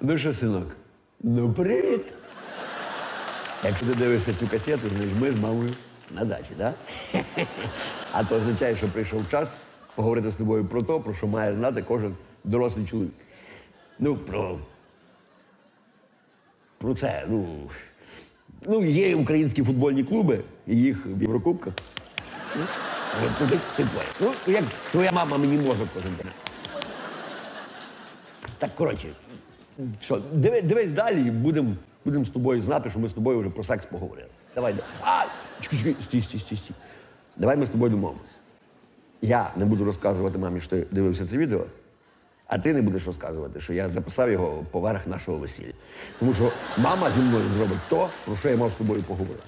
Ну що, синок? Ну, привіт. Якщо ти дивишся цю касету, значить ми з мамою на дачі, так? Да? А то означає, що прийшов час поговорити з тобою про те, про що має знати кожен дорослий чоловік. Ну, про. Про це. Ну, ну є українські футбольні клуби, і їх в Єврокубках. Ну, ну, як твоя мама мені може кожен день. Так, коротше, що, диви, дивись далі і будемо будем з тобою знати, що ми з тобою вже про секс поговорили. Давай. да- А, чекай, чекай, стій, стій, стій, стій. Давай ми з тобою домовимося. Я не буду розказувати мамі, що ти дивився це відео, а ти не будеш розказувати, що я записав його поверх нашого весілля. Тому що мама зі мною зробить то, про що я мав з тобою поговорити.